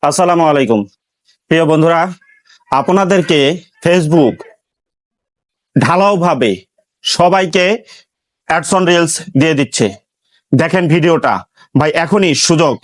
আসসালামু আলাইকুম। প্রিয় বন্ধুরা, আপনাদেরকে ফেসবুক ঢালাওভাবে সবাইকে অ্যাডসন রিলস দিয়ে দিচ্ছে। দেখেন ভিডিওটা। ভাই, এখনই সুযোগ।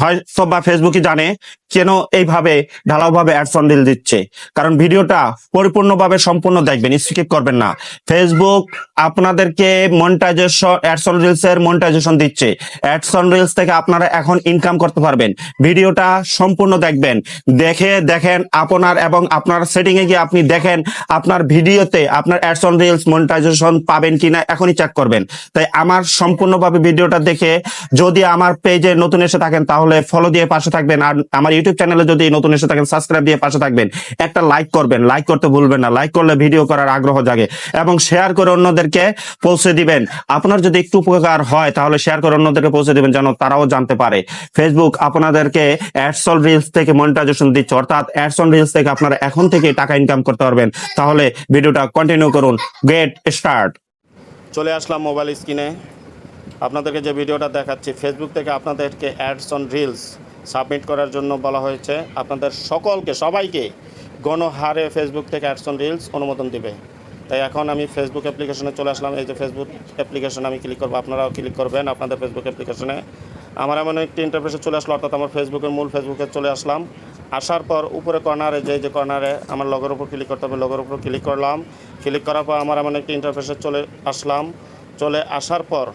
হয়তো বা ফেসবুকই জানে কেন এইভাবে ঢালাওভাবে অ্যাডসন রিল দিচ্ছে। কারণ ভিডিওটা পরিপূর্ণভাবে সম্পূর্ণ দেখবেন স্কিপ করবেন না। ফেসবুক আপনাদেরকে মনিটাইজেশন অ্যাডসন রিলস এর মনিটাইজেশন দিচ্ছে। অ্যাডসন রিলস থেকে আপনারা এখন ইনকাম করতে পারবেন। ভিডিওটা সম্পূর্ণ দেখবেন। দেখে দেখেন আপনার এবং আপনার সেটিং এ গিয়ে আপনি দেখেন আপনার ভিডিওতে আপনার অ্যাডসন রিলস মনিটাইজেশন পাবেন কিনা এখনই চেক করবেন। তাই আমার সম্পূর্ণভাবে ভিডিওটা দেখে যদি আমার পেজে নতুন এসে থাকেন তাহলে ফলো দিয়ে পাশে থাকবেন। আর আমার ইউটিউব চ্যানেলে যদি নতুন এসে থাকেন সাবস্ক্রাইব দিয়ে পাশে থাকবেন। একটা লাইক করবেন লাইক করতে ভুলবেন না। লাইক করলে ভিডিও করার আগ্রহ জাগে। এবং শেয়ার করে অন্যদেরকে পৌঁছে দিবেন। আপনার যদি একটু উপকার হয়, তাহলে শেয়ার করে অন্যদেরকে পৌঁছে দিবেন, যেন তারাও জানতে পারে। ফেসবুক আপনাদেরকে অ্যাডসন রিলস থেকে মনিটাইজেশন দিচ্ছে। অর্থাৎ অ্যাডসন রিলস থেকে আপনারা এখন থেকে টাকা ইনকাম করতে পারবেন। তাহলে ভিডিওটা কন্টিনিউ করুন। গেট স্টার্ট চলে আসলাম মোবাইল স্ক্রিনে আপনাদেরকে যে ভিডিওটা দেখাচ্ছি ফেসবুক থেকে আপনাদেরকে অ্যাডস অন রিলস সাবমিট করার জন্য বলা হয়েছে। আপনাদের সকলকে, সবাইকে গণহারে ফেসবুক থেকে অ্যাডস অন রিলস অনুমোদন দিবে। তাই এখন আমি ফেসবুক অ্যাপ্লিকেশনে চলে আসলাম। এই যে ফেসবুক অ্যাপ্লিকেশন আমি ক্লিক করব, আপনারাও ক্লিক করবেন আপনাদের ফেসবুক অ্যাপ্লিকেশনে আমার এমন একটি ইন্টারফেসে চলে আসলো, অর্থাৎ আমার ফেসবুকের মূল ফেসবুকে চলে আসলাম। আসার পর উপরে কর্নারে যে যে কর্নারে আমার লগের উপর ক্লিক করতে হবে লগের উপর ক্লিক করলাম। ক্লিক করার পর আমার এমন একটি ইন্টারফেসে চলে আসলাম। চলে আসার পর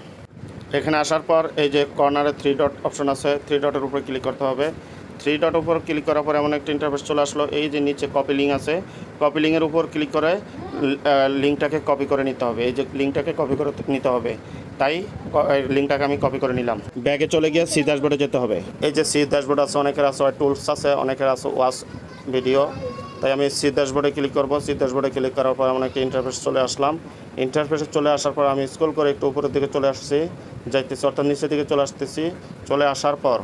এখানে আসার পর এই যে কর্নারে থ্রি ডট অপশন আছে থ্রি ডটের উপরে ক্লিক করতে হবে। থ্রি ডট উপর ক্লিক করার পর এমন একটা ইন্টারফেস চলে আসলো, এই যে নিচে কপি লিঙ্ক আছে কপি লিঙ্কের উপর ক্লিক করে লিঙ্কটাকে কপি করে নিতে হবে। এই যে লিঙ্কটাকে কপি করে নিতে হবে, তাই লিঙ্কটাকে আমি কপি করে নিলাম। ব্যাগে চলে গিয়ে সি ড্যাশবোর্ডে যেতে হবে। এই যে সি ড্যাশবোর্ড আছে, অনেকের আছে টুলস আছে, অনেকের আছে ওয়াশ ভিডিও তাই আমি সি ড্যাশবোর্ডে ক্লিক করব। সি ড্যাশবোর্ডে ক্লিক করার পর এমন একটা ইন্টারফেস চলে আসলাম। ইন্টারফেসে চলে আসার পর আমি স্ক্রল করে একটু উপরের দিকে চলে আসছি, যাইতেছি, অর্থাৎ নিচের দিকে চলে আসতেছি। চলে আসার পর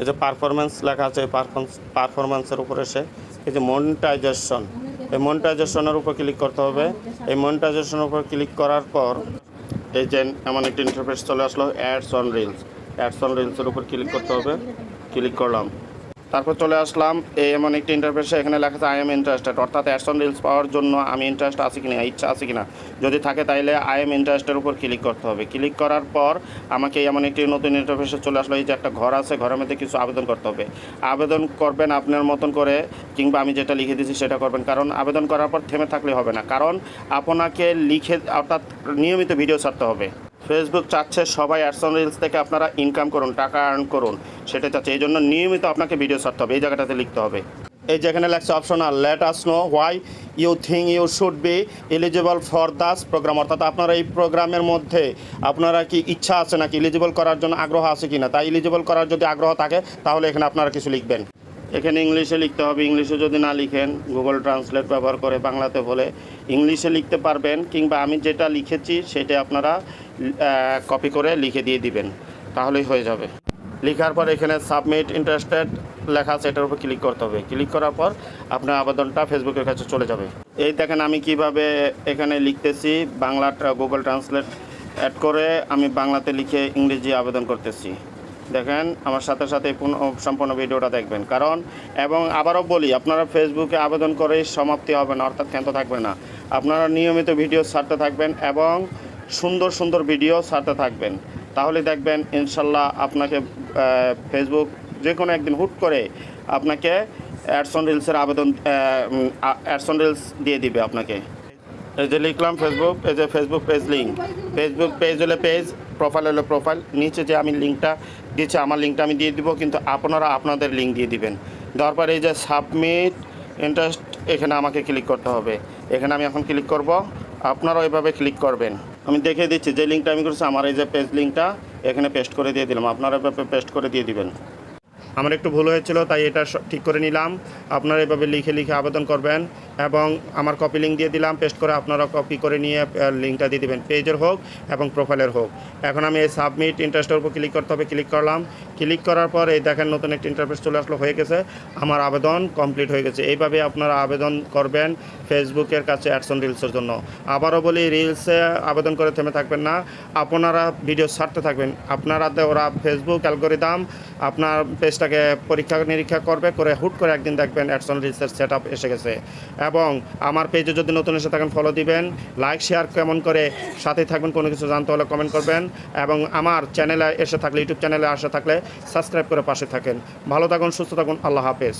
এই যে পারফরমেন্স লেখা আছে পারফরমেন্স পারফরমেন্সের উপরে এসে এই যে মনিটাইজেশন এই মনিটাইজেশনের উপর ক্লিক করতে হবে। এই মনিটাইজেশনের উপর ক্লিক করার পর এই যে এমন একটি ইন্টারফেস চলে আসলো ads on reels ads on রিলসের উপর ক্লিক করতে হবে। ক্লিক করলাম। তারপর চলে আসলাম এমন একটি ইন্টারফেসে এখানে লেখা আছে আই এম ইন্টারেস্টেড অর্থাৎ অ্যাডস অন রিলস পাওয়ার জন্য আমি ইন্টারেস্ট আছে কিনা, ইচ্ছা আছে কিনা। যদি থাকে তাইলে আই এম ইন্টারেস্টের উপর ক্লিক করতে হবে। ক্লিক করার পর আমাকে এমন একটি নতুন ইন্টারফেসে চলে আসলো, এই যে একটা ঘর আছে, ঘরের মধ্যে কিছু আবেদন করতে হবে। আবেদন করবেন আপনার মতন করে, কিংবা আমি যেটা লিখে দিয়েছি সেটা করবেন, কারণ আবেদন করার পর থেমে থাকলে হবে না। কারণ আপনাকে লিখে, অর্থাৎ নিয়মিত ভিডিও ছাড়তে হবে। ফেসবুক চাচ্ছে সবাই অ্যাডসন রিলস থেকে আপনারা ইনকাম করুন, টাকা আর্ন করুন সেটা চাচ্ছে। এই জন্য নিয়মিত আপনাকে ভিডিও ছাড়তে হবে, এই জায়গাটাতে লিখতে হবে। এই যেখানে লেখছে optional let us know why you think you should be eligible for this program অর্থাৎ আপনারা এই প্রোগ্রামের মধ্যে আপনারা কি ইচ্ছা আছে নাকি এলিজিবল করার জন্য আগ্রহ আছে কি না তাই এলিজিবল করার যদি আগ্রহ থাকে, তাহলে এখানে আপনারা কিছু লিখবেন। এখানে ইংলিশে লিখতে হবে, ইংলিশে যদি না লিখেন গুগল ট্রান্সলেট ব্যবহার করে বাংলাতে বলে ইংলিশে লিখতে পারবেন, কিংবা আমি যেটা লিখেছি সেটা আপনারা কপি করে লিখে দিয়ে দিবেন, তাহলেই হয়ে যাবে। লেখার পর এখানে সাবমিট ইন্টারেস্টেড লেখা আছে, এটার উপর ক্লিক করতে হবে। ক্লিক করার পর আপনার আবেদনটা ফেসবুকের কাছে চলে যাবে। এই দেখেন আমি কীভাবে এখানে লিখতেছি, বাংলা গুগল ট্রান্সলেট অ্যাড করে আমি বাংলাতে লিখে ইংরেজি আবেদন করতেছি। দেখেন, আমার সাথে সাথে সম্পূর্ণ ভিডিওটা দেখবেন। কারণ, এবং আবারও বলি, আপনারা ফেসবুকে আবেদন করেই সমাপ্তি হবে না অর্থাৎ ক্ষান্ত থাকবে না। আপনারা নিয়মিত ভিডিও ছাড়তে থাকবেন এবং সুন্দর সুন্দর ভিডিও ছাড়তে থাকবেন। তাহলে দেখবেন, ইনশাল্লাহ আপনাকে ফেসবুক যে কোনো একদিন হুট করে আপনাকে অ্যাডসন রিলসের আবেদন অ্যাডসন রিলস দিয়ে দিবে আপনাকে। এই যে লিখলাম ফেসবুক, এই যে Facebook page link Facebook page হলে পেজ প্রোফাইল হলো প্রোফাইল নিচে যে আমি লিঙ্কটা দিয়েছি, আমার লিঙ্কটা আমি দিয়ে দিব, কিন্তু আপনারা আপনাদের লিঙ্ক দিয়ে দিবেন। দেওয়ার পরে এই যে সাবমিট ইন্টারেস্ট এখানে আমাকে ক্লিক করতে হবে। এখানে আমি এখন ক্লিক করব। আপনারাও এভাবে ক্লিক করবেন। আমি দেখে দিচ্ছি, যে লিঙ্কটা আমি করেছি, আমার এই যে পেজ লিঙ্কটা এখানে পেস্ট করে দিয়ে দিলাম। আপনারা এভাবে পেস্ট করে দিয়ে দিবেন। আমার একটু ভুল হয়েছিল, তাই এটা ঠিক করে নিলাম। আপনারা এভাবে লিখে লিখে আবেদন করবেন। এবং আমার কপি লিঙ্ক দিয়ে দিলাম পেস্ট করে আপনারা কপি করে নিয়ে লিঙ্কটা দিয়ে দিবেন পেজের হোক এবং প্রোফাইলের হোক। এখন আমি এই সাবমিট ইন্টারেস্টের উপর ক্লিক করতে হবে ক্লিক করলাম। ক্লিক করার পর এই দেখেন নতুন একটা ইন্টারফেস চলে আসলো, হয়ে গেছে। আমার আবেদন কমপ্লিট হয়ে গেছে। এইভাবে আপনারা আবেদন করবেন ফেসবুকের কাছে অ্যাডসন রিলসের জন্য। আবারও বলি রিলসে আবেদন করে থেমে থাকবেন না। আপনারা ভিডিও ছাড়তে থাকবেন। আপনারা ওরা ফেসবুক অ্যালগোরিদাম আপনার পেজটাকে পরীক্ষা নিরীক্ষা করবে, করে হুট করে একদিন দেখবেন অ্যাডসন রিলসের সেট এসে গেছে। এবং আমার পেজে যদি নতুন এসে থাকেন ফলো দিবেন। লাইক শেয়ার কেমন করে সাথে থাকবেন, কোনো কিছু জানতে হলে কমেন্ট করবেন। এবং আমার চ্যানেলে এসে থাকলে ইউটিউব চ্যানেলে আসে থাকলে সাবস্ক্রাইব করে পাশে থাকেন। ভালো থাকুন, সুস্থ থাকুন, আল্লাহ হাফেজ।